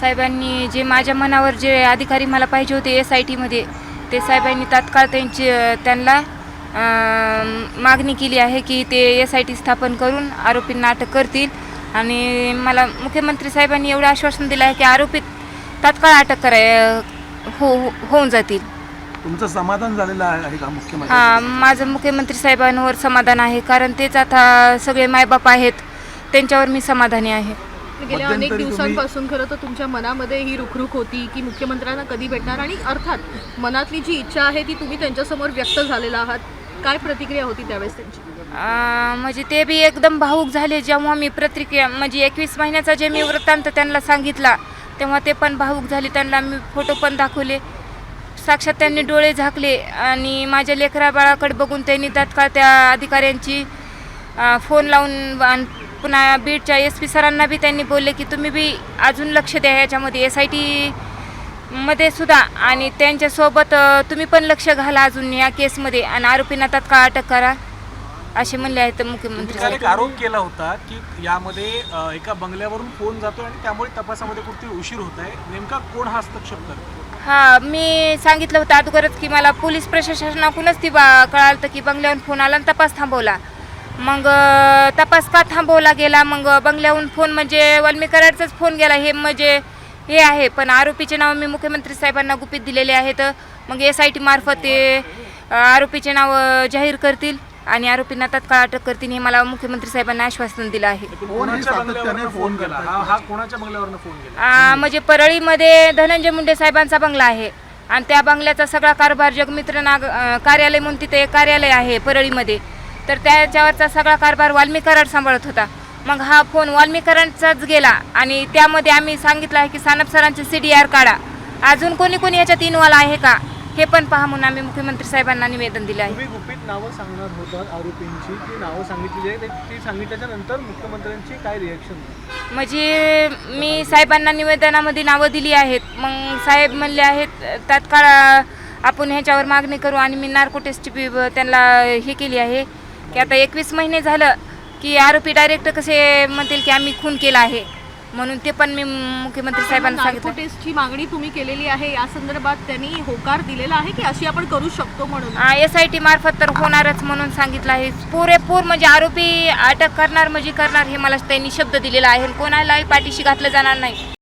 साहेबांनी जे माझ्या मनावर जे अधिकारी मला पाहिजे होते एस आय टीमध्ये ते साहेबांनी तात्काळ त्यांची त्यांना मागणी केली आहे की ते एस आय टी स्थापन करून आरोपींना अटक करतील. आणि मला मुख्यमंत्री साहेबांनी एवढं आश्वासन दिलं आहे की आरोपी तात्काळ अटक कराय हो हो- होऊन जातील. तुमचं समाधान झालेलं आहे का मुख्यमंत्री? हां माझं मुख्यमंत्री साहेबांवर समाधान आहे कारण तेच आता सगळे मायबाप आहेत त्यांच्यावर मी समाधानी आहे. गेल्या अनेक दिवसांपासून खरं तर तुमच्या मनामध्ये ही रुखरुख होती की मुख्यमंत्र्यांना कधी भेटणार आणि अर्थात मनातली जी इच्छा आहे ती तुम्ही त्यांच्यासमोर व्यक्त झालेला आहात. काय प्रतिक्रिया होती त्यावेळेस त्यांची? म्हणजे ते बी एकदम भाऊक झाले. जेव्हा मी प्रतिक्रिया म्हणजे एकवीस महिन्याचा जे मी वृत्तांत त्यांना सांगितला तेव्हा ते पण भाऊक झाले. त्यांना मी फोटो पण दाखवले. साक्षात त्यांनी डोळे झाकले आणि माझ्या लेकरा बाळाकडे बघून त्यांनी तात्काळ त्या अधिकाऱ्यांची फोन लावून पुन्हा बीडच्या एस पी सरांना बी त्यांनी बोलले की तुम्ही बी अजून लक्ष द्या याच्यामध्ये एस आय टी मध्ये सुद्धा आणि त्यांच्यासोबत तुम्ही पण लक्ष घाला अजून या केसमध्ये आणि आरोपींना तात्काळ अटक करा असे म्हणले आहेत मुख्यमंत्री. एक आरोप केला होता की यामध्ये एका बंगल्यावरून फोन जातो आणि त्यामुळे तपासामध्ये कुठेतरी उशीर होत आहे नेमका कोण हा हस्तक्षेप करतो हा मी सांगितलं होतं अगोदरच की मला पोलीस प्रशासनाकडूनच ती बा कळालं की बंगल्याहून फोन आला आणि तपास थांबवला. मग तपास का थांबवला गेला? मग बंगल्याहून फोन म्हणजे वाल्मीकरांचाच फोन गेला. हे म्हणजे हे आहे. पण आरोपीचे नाव मी मुख्यमंत्री साहेबांना गुपित दिलेले आहेत. मग एस आय टी मार्फत ते आरोपीचे नाव जाहीर करतील आणि आरोपींना तात्काळ अटक करतील हे मला मुख्यमंत्री साहेबांना आश्वासन दिलं आहे. आ, म्हणजे परळीमध्ये धनंजय मुंडे साहेबांचा बंगला आहे. आणि त्या बंगल्याचा सगळा कारभार जगमित्र नाग अ, कार्यालय म्हणून तिथे एक कार्यालय आहे परळीमध्ये. तर त्याच्यावरचा सगळा कारभार वाल्मी कराड सांभाळत होता. मग हा फोन वाल्मी कराडचाच गेला आणि त्यामध्ये आम्ही सांगितलं आहे की सानप सरांचे सी डी आर काढा. अजून कोणी कोणी याच्यात इन्वॉल्व आहे का? हे पण पहा म्हणून आम्ही मुख्यमंत्री साहेबांना निवेदन दिलं आहे. तुम्ही गुपित नावं सांगणार होतात आरोपींची. ती नावं सांगितलेली आहे. ते- सांगितल्याच्या नंतर मुख्यमंत्र्यांची काय रिॲक्शन म्हणजे मी साहेबांना निवेदनामध्ये नावं दिली आहेत. मग साहेब म्हणले आहेत तात्काळ आपण ह्याच्यावर मागणी करू आणि मी नार्को टेस्ट बी ब- त्यांना हे केली आहे. की आता एकवीस महिने झालं की आरोपी डायरेक्ट कसे म्हणतील की आम्ही खून केला आहे? म्हणून ते पण मी मुख्यमंत्री साहेबांना सांगितलं. टेस्टची मागणी तुम्ही केलेली आहे. या संदर्भात त्यांनी होकार दिलेला आहे की अशी आपण करू शकतो म्हणून? एस आय टी मार्फत तर होणारच म्हणून सांगितलं आहे. पुरेपूर म्हणजे आरोपी अटक करणार म्हणजे करणार हे मला त्यांनी शब्द दिलेला आहे. कोणालाही पाठीशी घातलं जाणार नाही.